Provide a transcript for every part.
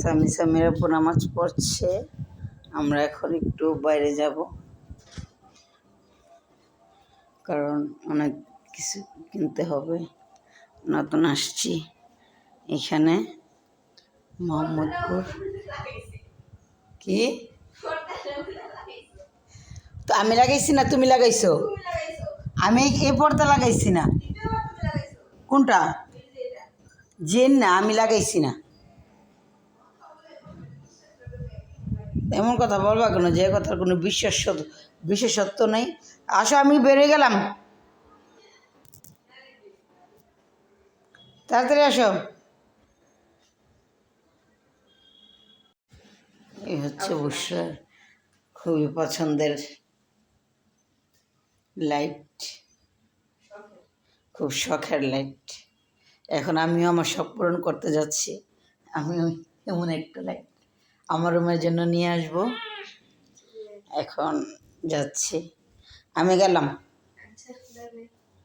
স্বামী স্বামীর নামাজ পড়ছে আমরা এখন একটু বাইরে যাব। কারণ অনেক কিছু কিনতে হবে। নতুন আসছি এখানে। মোহাম্মদপুর। কি? তো আমি লাগাইছি না তুমি লাগাইছো? আমি এই পর্দা লাগাইছি না। কোনটা? জেন না, আমি লাগাইছি না। এমন কথা বলবা কেন? যে কথার কোনো বিশেষ বিশেষত্ব নেই। আসো, আমি বেড়ে গেলাম। তাড়াতাড়ি আসো। এই হচ্ছে বুসরার খুবই পছন্দের লাইট খুব শখের লাইট এখন আমিও আমার শখ পূরণ করতে যাচ্ছি। আমিও এমন একটা লাইট আমার রুমের জন্য নিয়ে আসব। এখন যাচ্ছি। আমি গেলাম।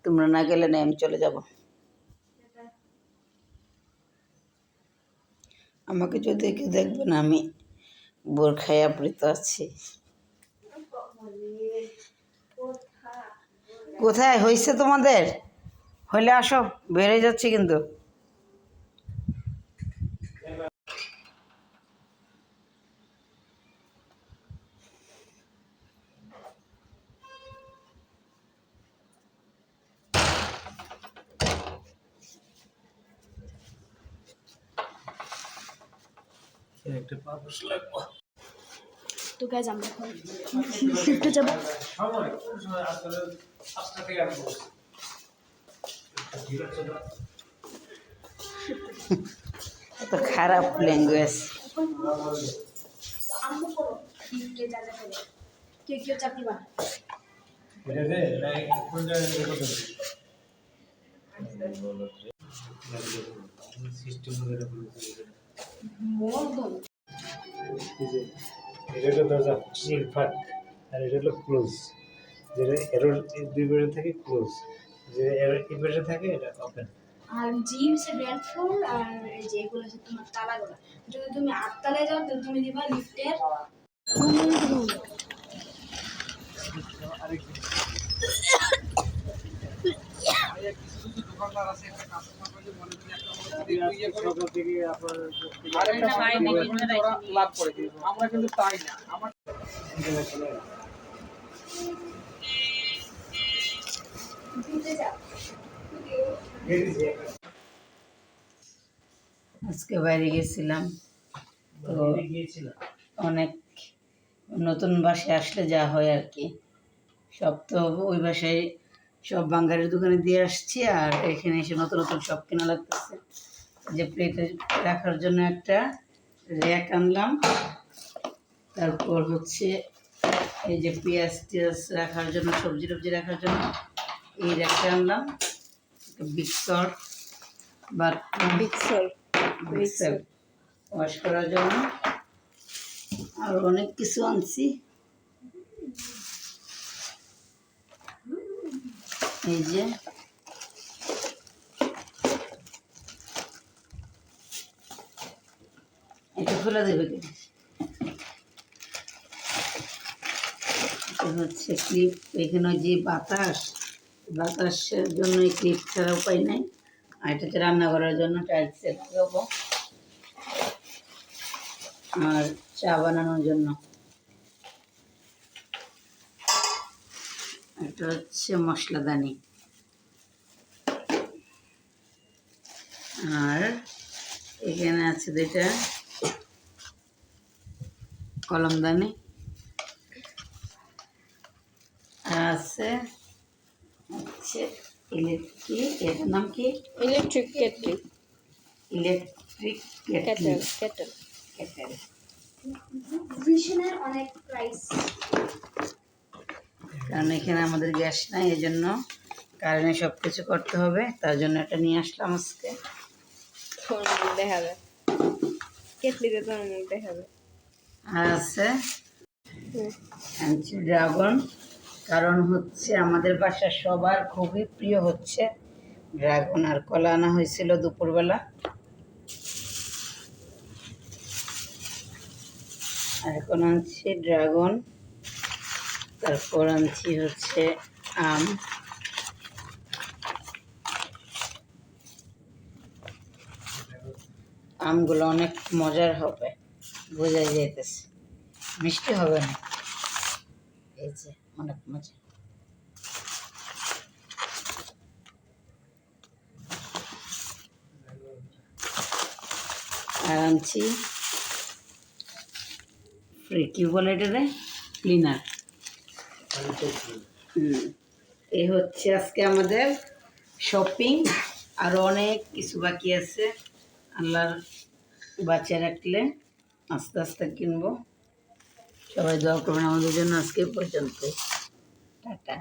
তোমরা না গেলে না আমি চলে যাব। আমাকে যদি কেউ দেখবে না আমি বোরখায় আবৃত আছি। কোথায়? হয়েছে তোমাদের? হইলে আসো বেড়ে যাচ্ছে কিন্তু। একটা পাপস লাগবে। তো গাইজ আমরা এখন শিফটে যাব। তো খারাপ ল্যাঙ্গুয়েজ কে কে চাকরি মর্দন এটা হলো আর এটা হলো ক্লোজ যেটা দুই বেড়ে থাকে ক্লোজ যে এই বেড়ে থাকে এটা আর জি হচ্ছে আর যে এগুলো হচ্ছে তোমার যদি তুমি আটতলায় যাও তাহলে তুমি দিবা লিফটের আজকে বাইরে গেছিলাম তো অনেক নতুন বাসায় আসলে যা হয় আর কি। সব তো ওই বাসায় সব বাঙ্গারের দোকানে দিয়ে আসছি আর এখানে এসে নতুন নতুন সব কেনা লাগতেছে। যে প্লেটে রাখার জন্য একটা র্যাক আনলাম। তারপর হচ্ছে এই যে পেঁয়াজ টিয়াজ রাখার জন্য সবজি টবজি রাখার জন্য এই র্যাকটা আনলাম। বিক্সর বা বিক্সল মিক্সার ওয়াশ করার জন্য। আর অনেক কিছু আনছি। এই যে এটা খোলা দেবে। হচ্ছে ক্লিপ এখানে যে বাতাস, বাতাসের জন্য ক্লিপ ছাড়া উপায় নাই। আর এটা হচ্ছে রান্না করার জন্য টাইলসে লাগাবো আর চা বানানোর জন্য। এটা হচ্ছে মশলাদানি। আর এখানে আছে দুইটা কলমদানি আর আছে হচ্ছে ইলেকট্রিক এটার নাম কি? Electric kettle. Electric kettle. Kettle kettle. ভিশনের অনেক প্রাইস কারণ এখানে আমাদের গ্যাস নাই এই জন্য কারেন্টে সব কিছু করতে হবে তার জন্য এটা নিয়ে আসলাম আজকে। ফোন দেখাবে কেটলিতে তো মুখ দেখাবে আর আছে আনছি ড্রাগন কারণ হচ্ছে আমাদের বাসার সবার খুবই প্রিয় হচ্ছে ড্রাগন আর কলা আনা হয়েছিল দুপুরবেলা। আর এখন আনছি ড্রাগন তারপর আনছি হচ্ছে আম। আমগুলো অনেক মজার হবে। বোঝাই যাইতেছে। মিষ্টি হবে না। এই যে, অনেক মজা। আর আনছি কি বলে এটারে ক্লিনার। হুম এই হচ্ছে আজকে আমাদের শপিং। আর অনেক কিছু বাকি আছে। আল্লাহর বাচ্চা রাখলে। আস্তে আস্তে কিনবো সবাই দোয়া করবেন আমাদের জন্য আজকে পর্যন্ত টাটা